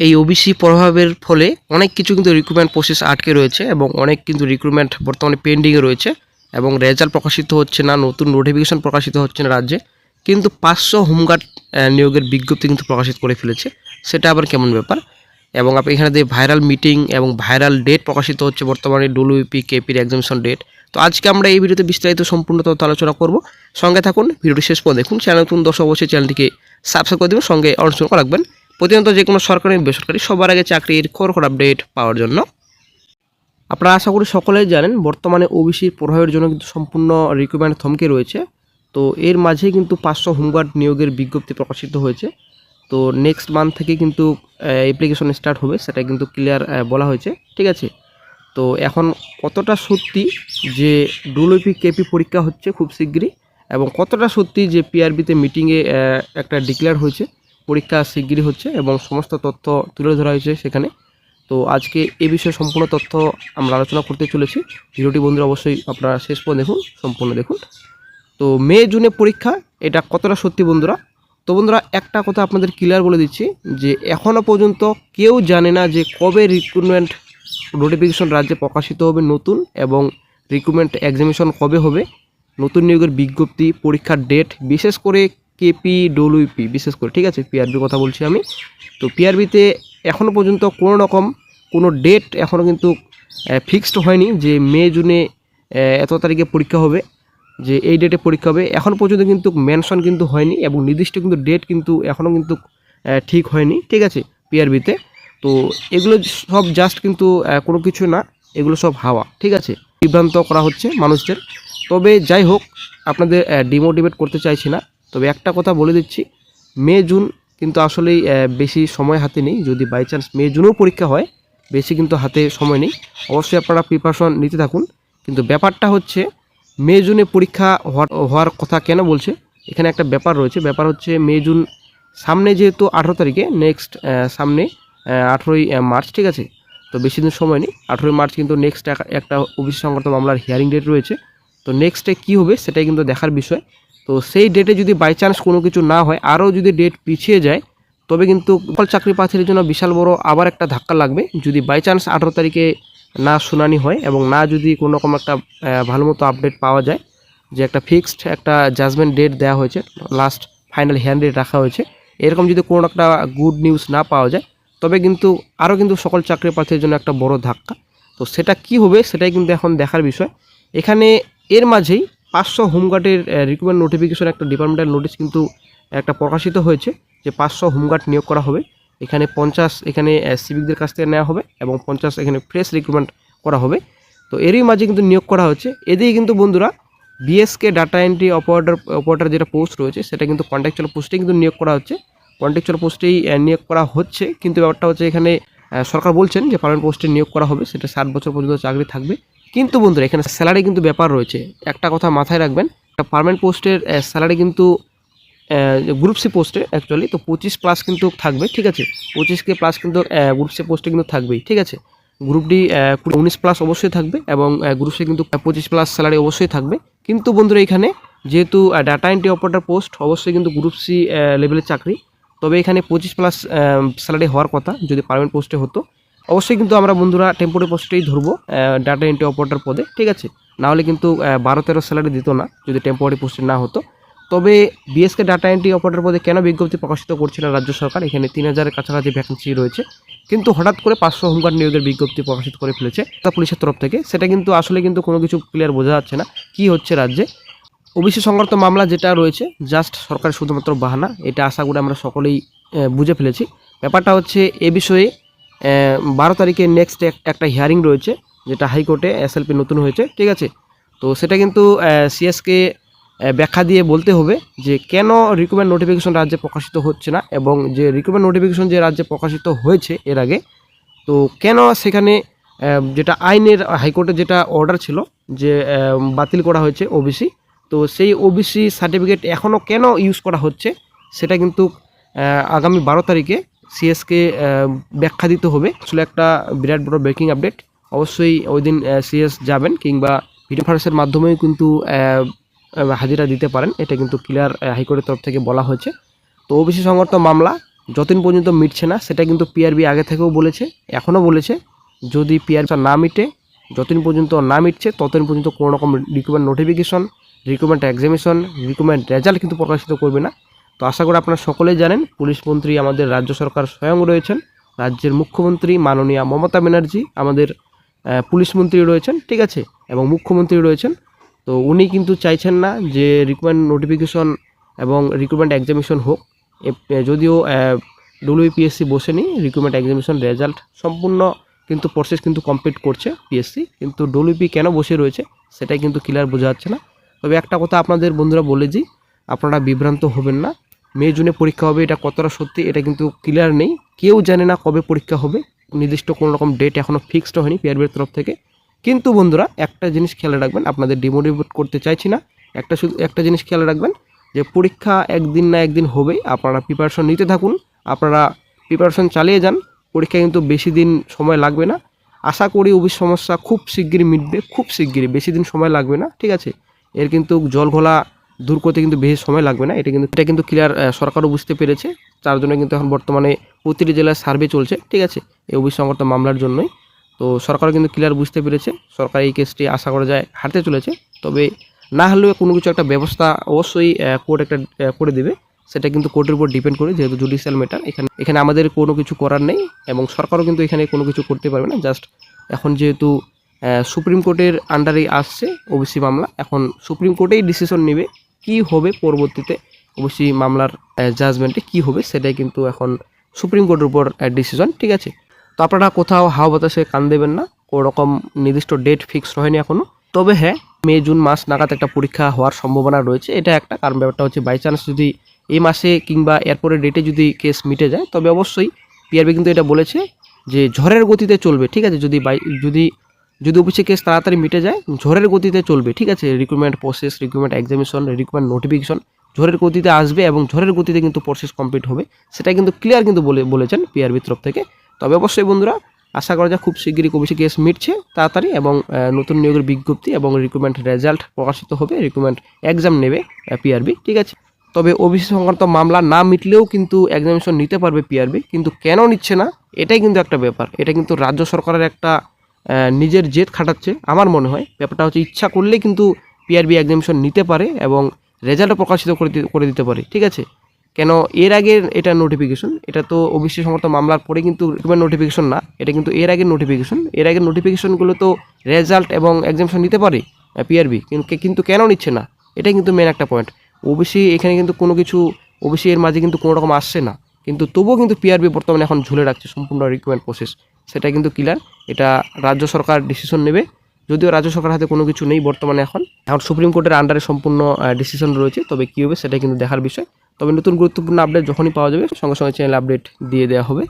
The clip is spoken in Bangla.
এই ওবিসি প্রভাবের ফলে অনেক কিছু কিন্তু রিক্রুটমেন্ট প্রসেস আটকে রয়েছে এবং অনেক কিন্তু রিক্রুটমেন্ট বর্তমানে পেন্ডিংয়ে রয়েছে এবং রেজাল্ট প্রকাশিত হচ্ছে না, নতুন নোটিফিকেশন প্রকাশিত হচ্ছে না রাজ্যে। কিন্তু পাঁচশো হোমগার্ড নিয়োগের বিজ্ঞপ্তি কিন্তু প্রকাশিত করে ফেলেছে। সেটা আবার কেমন ব্যাপার? এবং আপনি এখানে দিয়ে ভাইরাল মিটিং এবং ভাইরাল ডেট প্রকাশিত হচ্ছে বর্তমানে ডব্লিউপি কেপির এক্সামিশন ডেট তো আজকে আমরা এই ভিডিওতে বিস্তারিত সম্পূর্ণ তথ্য আলোচনা করব। সঙ্গে থাকুন, ভিডিওটি শেষ পর্যন্ত দেখুন। চ্যানেল নতুন দর্শক অবশ্যই চ্যানেলটিকে সাবস্ক্রাইব করে দেবেন। সঙ্গে করে রাখবেন প্রতিনিয়ত যে কোনো সরকারি বেসরকারি সবার আগে চাকরির খবর আপডেট পাওয়ার জন্য। আপনারা আশা করি সকলেই জানেন, বর্তমানে ওবিসির প্রভাবের জন্য কিন্তু সম্পূর্ণ রিক্রুটমেন্ট থমকে রয়েছে। তো এর মাঝে কিন্তু পাঁচশো হোমগার্ড নিয়োগের বিজ্ঞপ্তি প্রকাশিত হয়েছে। তো নেক্সট মান্থ থেকে কিন্তু অ্যাপ্লিকেশন স্টার্ট হবে, সেটা কিন্তু ক্লিয়ার বলা হয়েছে। ঠিক আছে? তো এখন কতটা সত্যি যে ডুলোপি কেপি পরীক্ষা হচ্ছে খুব শীঘ্রই, এবং কতটা সত্যি যে পিআরবিতে মিটিংয়ে একটা ডিক্লেয়ার হয়েছে পরীক্ষা শিগগিরই হচ্ছে এবং সমস্ত তথ্য তুলে ধরা হয়েছে সেখানে। তো আজকে এ বিষয়ে সম্পূর্ণ তথ্য আমরা আলোচনা করতে চলেছি। ভিডিওটি বন্ধুরা অবশ্যই আপনারা শেষ পর্যন্ত দেখুন, সম্পূর্ণ দেখুন। তো মে, জুনে পরীক্ষা, এটা কতটা সত্যি বন্ধুরা? তো বন্ধুরা, একটা কথা আপনাদের ক্লিয়ার বলে দিচ্ছি, যে এখনও পর্যন্ত কেউ জানে না যে কবে রিক্রুটমেন্ট নোটিফিকেশন রাজ্যে প্রকাশিত হবে নতুন এবং রিক্রুটমেন্ট এক্সামিশন কবে হবে। নতুন নিয়োগের বিজ্ঞপ্তি, পরীক্ষার ডেট বিশেষ করে কেপি ডব্লিউপি বিশেষ করে, ঠিক আছে? পিআরবির কথা বলছি আমি। তো পিআরবিতে এখনও পর্যন্ত কোনো রকম, কোনো ডেট এখনও কিন্তু ফিক্সড হয়নি যে মে, জুনে এত তারিখে পরীক্ষা হবে, যে এই ডেটে পরীক্ষা হবে। এখন পর্যন্ত কিন্তু মেনশন কিন্তু হয়নি এবং নির্দিষ্ট কিন্তু ডেট কিন্তু এখনও কিন্তু ঠিক হয়নি, ঠিক আছে? পিআরবিতে তো। এগুলো সব জাস্ট কিন্তু কোনো কিছু না, এগুলো সব হাওয়া, ঠিক আছে? বিভ্রান্ত করা হচ্ছে মানুষদের। তবে যাই হোক, আপনাদের ডিমোটিভেট করতে চাইছি না। তবে একটা কথা বলে দিচ্ছি, মে, জুন কিন্তু আসলেই বেশি সময় হাতে নেই। যদি বাই চান্স মে, জুনেও পরীক্ষা হয়, বেশি কিন্তু হাতে সময় নেই। অবশ্যই আপনারা প্রিপারেশন নিতে থাকুন। কিন্তু ব্যাপারটা হচ্ছে, মে, জুনে পরীক্ষা হওয়ার কথা কেন বলছে? এখানে একটা ব্যাপার রয়েছে। ব্যাপার হচ্ছে, মে, জুন সামনে যেহেতু আঠেরো তারিখে নেক্সট সামনে আঠেরোই মার্চ, ঠিক আছে? তো বেশি দিন সময় নেই। আঠেরোই মার্চ কিন্তু নেক্সট একটা ওবিসি সংক্রান্ত মামলার হিয়ারিং ডেট রয়েছে। তো নেক্সটে কী হবে সেটাই কিন্তু দেখার বিষয়। তো সেই ডেটে যদি বাই চান্স কোনো কিছু না হয়, আরও যদি ডেট পিছিয়ে যায়, তবে কিন্তু সকল চাকরি প্রার্থীদের জন্য বিশাল বড় আবার একটা ধাক্কা লাগবে। যদি বাই চান্স আঠেরো তারিখে না শুনানি হয় এবং না যদি কোনো রকম একটা ভালো মতো আপডেট পাওয়া যায়, যে একটা ফিক্সড একটা জাজমেন্ট ডেট দেওয়া হয়েছে লাস্ট ফাইনাল হ্যান্ড ডেট রাখা হয়েছে, এরকম যদি কোনো একটা গুড নিউজ না পাওয়া যায়, তবে কিন্তু আরও কিন্তু সকল চাকরি প্রার্থীর জন্য একটা বড় ধাক্কা। তো সেটা কি হবে, সেটাই কিন্তু এখন দেখার বিষয়। এখানে এর মাঝেই পাঁচশো হোমগার্ডের রিক্রুটমেন্ট নোটিফিকেশন একটা ডিপার্টমেন্টাল নোটিশ কিন্তু একটা প্রকাশিত হয়েছে যে পাঁচশো হোমগার্ড নিয়োগ করা হবে। এখানে পঞ্চাশ, এখানে সিভিকদের কাছ থেকে নেওয়া হবে এবং পঞ্চাশ এখানে ফ্রেশ রিক্রুটমেন্ট করা হবে। তো এরই মাঝে কিন্তু নিয়োগ করা হচ্ছে। এদিকে কিন্তু বন্ধুরা BSK data entry operator operator যেটা পোস্ট রয়েছে, সেটা কিন্তু কন্ট্রাকচুয়াল পোস্টে কিন্তু নিয়োগ করা হচ্ছে। কন্ট্রাকচুয়াল পোস্টেই নিয়োগ করা হচ্ছে, কিন্তু ব্যাপারটা হচ্ছে এখানে সরকার বলছেন যে পার্মানেন্ট পোস্টে নিয়োগ করা হবে, সেটা ষাট বছর পর্যন্ত চাকরি থাকবে। কিন্তু বন্ধুরা, এখানে স্যালারি কিন্তু ব্যাপার রয়েছে। একটা কথা মাথায় রাখবেন পার্মানেন্ট পোস্টের স্যালারি কিন্তু গ্রুপ সি পোস্টে অ্যাকচুয়ালি তো পঁচিশ প্লাস কিন্তু থাকবে, ঠিক আছে? পঁচিশ কে প্লাস কিন্তু গ্রুপ সি পোস্টে কিন্তু থাকবেই, ঠিক আছে? গ্রুপ ডি উনিশ প্লাস অবশ্যই থাকবে এবং গ্রুপ সি কিন্তু পঁচিশ প্লাস স্যালারি অবশ্যই থাকবে। কিন্তু বন্ধুরা, এখানে যেহেতু ডাটা এন্ট্রি অপারেটর পোস্ট অবশ্যই কিন্তু গ্রুপ সি লেভেলের চাকরি। তবে এখানে পঁচিশ প্লাস স্যালারি হওয়ার কথা, যদি পার্মানেন্ট পোস্টে হতো অবশ্যই কিন্তু আমরা বন্ধুরা টেম্পোরারি পোস্টেই ধরবো ডাটা এন্ট্রি অপারেটর পদে, ঠিক আছে? নাহলে কিন্তু বারো তেরো স্যালারি দিত না, যদি টেম্পোরারি পোস্টে না হতো। তবে বিএসকে ডাটা এন্ট্রি অপারেটর পদে কেন বিজ্ঞপ্তি প্রকাশিত করছে না রাজ্য সরকার? এখানে তিন হাজারের কাছাকাছি ভ্যাকেন্সি রয়েছে। কিন্তু হঠাৎ করে পাঁচশো হোমগার্ড নিয়োগের বিজ্ঞপ্তি প্রকাশিত করে ফেলেছে তা পুলিশের তরফ থেকে। সেটা কিন্তু আসলে কিন্তু কোনো কিছু ক্লিয়ার বোঝা যাচ্ছে না, কি হচ্ছে রাজ্যে। ওবিসি সংক্রান্ত মামলা যেটা রয়েছে, জাস্ট সরকার শুধুমাত্র বাহানা, এটা আশা করে আমরা সকলেই বুঝে ফেলেছি। ব্যাপারটা হচ্ছে এ বিষয়ে বারো তারিখে নেক্সট একটা হিয়ারিং রয়েছে, যেটা হাইকোর্টে এসএলপি নতুন হয়েছে, ঠিক আছে? তো সেটা কিন্তু সিএসকে ব্যাখ্যা দিয়ে বলতে হবে যে কেন রিক্রুটমেন্ট নোটিফিকেশন রাজ্যে প্রকাশিত হচ্ছে না এবং যে রিক্রুটমেন্ট নোটিফিকেশন যে রাজ্যে প্রকাশিত হয়েছে এর আগে, তো কেন সেখানে যেটা আইনের হাইকোর্টের যেটা অর্ডার ছিল যে বাতিল করা হয়েছে ওবিসি তো সেই ওবিসি সার্টিফিকেট এখনও কেন ইউজ করা হচ্ছে, সেটা কিন্তু আগামী বারো তারিখে সিএসকে ব্যাখ্যা দিতে হবে। আসলে একটা বিরাট বড় ব্রেকিং আপডেট অবশ্যই ওই দিন সিএস যাবেন কিংবা ভিডিও ফারেন্সের মাধ্যমেও কিন্তু হাজিরা দিতে পারেন। এটা কিন্তু ক্লিয়ার হাইকোর্টের তরফ থেকে বলা হয়েছে। তো ওবিসি সংক্রান্ত মামলা যতদিন পর্যন্ত মিটছে না, সেটা কিন্তু পিআরবি আগে থেকেও বলেছে এখনও বলেছে। যদি পিআরবি না মিটে, যতদিন পর্যন্ত না মিটছে, ততদিন পর্যন্ত কোনো রকম recruitment notification recruitment examination recruitment result কিন্তু প্রকাশিত করবে না। তো আশা করি আপনারা সকলেই জানেন, পুলিশ মন্ত্রী আমাদের রাজ্য সরকার স্বয়ং রয়েছেন। রাজ্যের মুখ্যমন্ত্রী মাননীয়া মমতা ব্যানার্জি আমাদের পুলিশ মন্ত্রী রয়েছেন, ঠিক আছে? এবং মুখ্যমন্ত্রী রয়েছেন। তো উনি কিন্তু চাইছেন না যে রিক্রুটমেন্ট নোটিফিকেশন এবং রিক্রুটমেন্ট এক্সামিশন হোক। যদিও ডব্লিউপিএসসি বসেনি রিক্রুটমেন্ট এক্সামিশন রেজাল্ট সম্পূর্ণ কিন্তু প্রসেস কিন্তু কমপ্লিট করছে পিএসসি কিন্তু ডব্লিউপি কেন বসে রয়েছে সেটাই কিন্তু ক্লিয়ার বোঝা যাচ্ছে না। তবে একটা কথা আপনাদের বন্ধুরা বলে দিই, আপনারা বিভ্রান্ত হবেন না। মে জুনে পরীক্ষা হবে, এটা কতটা সত্যি এটা কিন্তু ক্লিয়ার নেই। কেউ জানে না কবে পরীক্ষা হবে, নির্দিষ্ট কোনো রকম ডেট এখনও ফিক্সড হয়নি পিআরবির তরফ থেকে। কিন্তু বন্ধুরা, একটা জিনিস খেয়াল রাখবেন, আপনাদের ডিমোটিভেট করতে চাইছি না। একটা শুধু, একটা জিনিস খেয়াল রাখবেন, যে পরীক্ষা একদিন না একদিন হবেই আপনারা প্রিপারেশন নিতে থাকুন, আপনারা প্রিপারেশন চালিয়ে যান, পরীক্ষা কিন্তু বেশি দিন সময় লাগবে না। আশা করি অফিস সমস্যা খুব শিগগিরই মিটবে, খুব শিগগিরই, বেশি দিন সময় লাগবে না, ঠিক আছে? এর কিন্তু জল ঘোলা দূর করতে কিন্তু বেশি সময় লাগবে না। এটা কিন্তু এটা কিন্তু ক্লিয়ার সরকারও বুঝতে পেরেছে। তার জন্য কিন্তু এখন বর্তমানে প্রতিটি জেলায় সার্ভে চলছে, ঠিক আছে? এই সংক্রান্ত মামলার জন্যই। তো সরকারও কিন্তু ক্লিয়ার বুঝতে পেরেছে। সরকার এই কেসটি আশা করা যায় হারতে চলেছে। তবে না হলেও কোনো কিছু একটা ব্যবস্থা অবশ্যই কোর্ট একটা করে দেবে। সেটা কিন্তু কোর্টের উপর ডিপেন্ড করে, যেহেতু জুডিশিয়াল ম্যাটার এখানে এখানে আমাদের কোনো কিছু করার নেই এবং সরকারও কিন্তু এখানে কোনো কিছু করতে পারবে না। জাস্ট এখন যেহেতু সুপ্রিম কোর্টের আন্ডারেই আসছে ওবিসি মামলা, এখন সুপ্রিম কোর্টেই ডিসিশন নেবে। কি হবে পরবর্তীতে? অবশ্যই মামলার জাজমেন্টে কি হবে সেটাই কিন্তু এখন সুপ্রিম কোর্টের উপর ডিসিশন ঠিক আছে? তো আপনারা কোথাও হাওয়া বাতাসে কান দেবেন না কোনো রকম নির্দিষ্ট ডেট ফিক্সড হয়নি এখনও তবে হ্যাঁ মে, জুন মাস নাগাদ একটা পরীক্ষা হওয়ার সম্ভাবনা রয়েছে, এটা একটা। কারণ ব্যাপারটা হচ্ছে বাই চান্স যদি এই মাসে কিংবা এরপরের ডেটে যদি কেস মিটে যায়, তবে অবশ্যই পিআরবি কিন্তু এটা বলেছে যে ঝড়ের গতিতে চলবে, ঠিক আছে? যদি বাই যদি যদি অফিসে কেস তাড়াতাড়ি মিটে যায়, ঝড়ের গতিতে চলবে, ঠিক আছে? Recruitment process recruitment examination recruitment notification ঝড়ের গতিতে আসবে এবং ঝড়ের গতিতে কিন্তু প্রসেস কমপ্লিট হবে। সেটা কিন্তু ক্লিয়ার কিন্তু বলে, বলেছেন পিআরবির তরফ থেকে। তবে অবশ্যই বন্ধুরা, আশা করা যায় খুব শীঘ্রই অফিসে কেস মিটছে তাড়াতাড়ি এবং নতুন নিয়োগের বিজ্ঞপ্তি এবং রিক্রুটমেন্ট রেজাল্ট প্রকাশিত হবে রিক্রুটমেন্ট এক্সাম নেবে পিআরবি ঠিক আছে? তবে ওবিসি সংক্রান্ত মামলা না মিটলেও কিন্তু এক্সামিনেশন নিতে পারবে পিআরবি কিন্তু কেন নিচ্ছে না, এটাই কিন্তু একটা ব্যাপার। এটা কিন্তু রাজ্য সরকারের একটা নিজের জেদ খাটাচ্ছে, আমার মনে হয়। ব্যাপারটা হচ্ছে ইচ্ছা করলে কিন্তু পিআরবি এক্সামিনেশন নিতে পারে এবং রেজাল্টও প্রকাশিত করে করে দিতে পারে, ঠিক আছে? কেন, এর আগের এটা নোটিফিকেশন এটা তো ওবিসি সমর্থ মামলার পরে কিন্তু নোটিফিকেশন না, এটা কিন্তু এর আগের নোটিফিকেশন এর আগের নোটিফিকেশনগুলো তো রেজাল্ট এবং এক্সামিনেশন নিতে পারে পিআরবি কিন্তু কেন নিচ্ছে না? এটা কিন্তু মেন একটা পয়েন্ট ওবিসি এখানে কিন্তু কোনো কিছু ওবিসি এর মাঝে কিন্তু কোনো রকম আসছে না। কিন্তু তবুও কিন্তু পিআরবি বর্তমানে এখন ঝুলে রাখছে সম্পূর্ণ রিক্রুটমেন্ট প্রসেস সেটা কিন্তু ক্লিয়ার এটা রাজ্য সরকার ডিসিশন নেবে। যদিও রাজ্য সরকার হাতে কোনো কিছু নেই বর্তমানে এখন। এখন সুপ্রিম কোর্টের আন্ডারে সম্পূর্ণ ডিসিশন রয়েছে, তবে কী হবে সেটা কিন্তু দেখার বিষয়। তবে নতুন গুরুত্বপূর্ণ আপডেট যখনই পাওয়া যাবে, সঙ্গে সঙ্গে চ্যানেল আপডেট দিয়ে দেওয়া হবে।